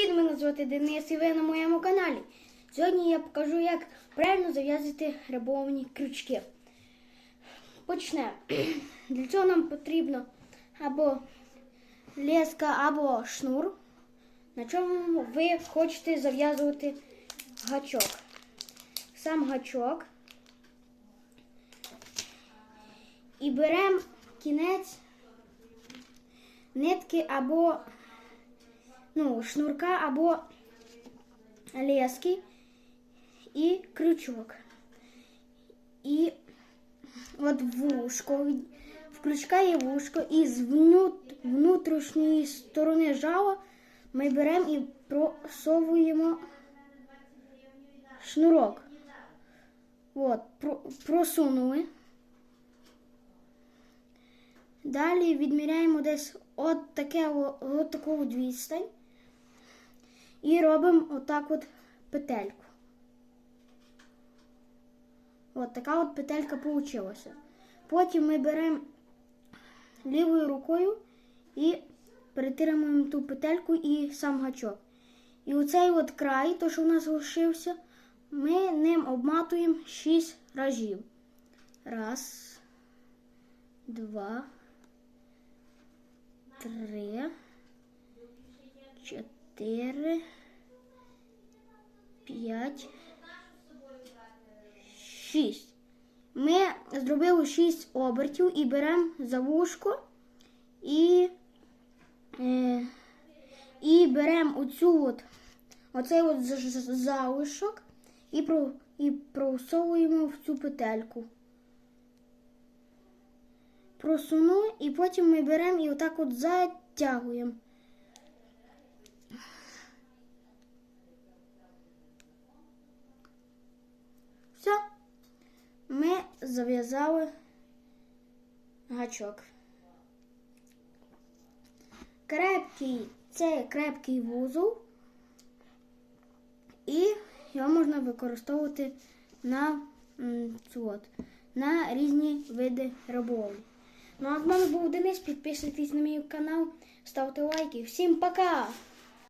Привіт, мене звати Денис і ви на моєму каналі. Сьогодні я покажу, як правильно зав'язати рибовні крючки. Почнемо. Для цього нам потрібно або леска, або шнур, на чому ви хочете зав'язувати гачок. Сам гачок. І беремо кінець нитки або ну, шнурка або лески і крючок. І от вушко, в крючка є вушко, і з внут- внутрішньої сторони жала ми беремо і просовуємо шнурок. От, про- просунули. Далі відміряємо десь от таке от таку відстань. І робимо отак от петельку. От така от петелька вийшла. Потім ми беремо лівою рукою і перетираємо ту петельку і сам гачок. І оцей от край, то що у нас лишився, ми ним обматуємо 6 разів. Раз, два, три, чотири, п'ять, шість. Ми зробили шість обертів і беремо за вушко і, е, і беремо оцю от, оцей от залишок і, про, і просовуємо в цю петельку. Просуну, і потім ми беремо і отак от затягуємо. Все. Ми зав'язали гачок. Крепкий, це крепкий вузол, і його можна використовувати на, от, на різні види риболовлі. Ну а з вами був Денис. Підписуйтесь на мій канал, ставте лайки. Всім пока!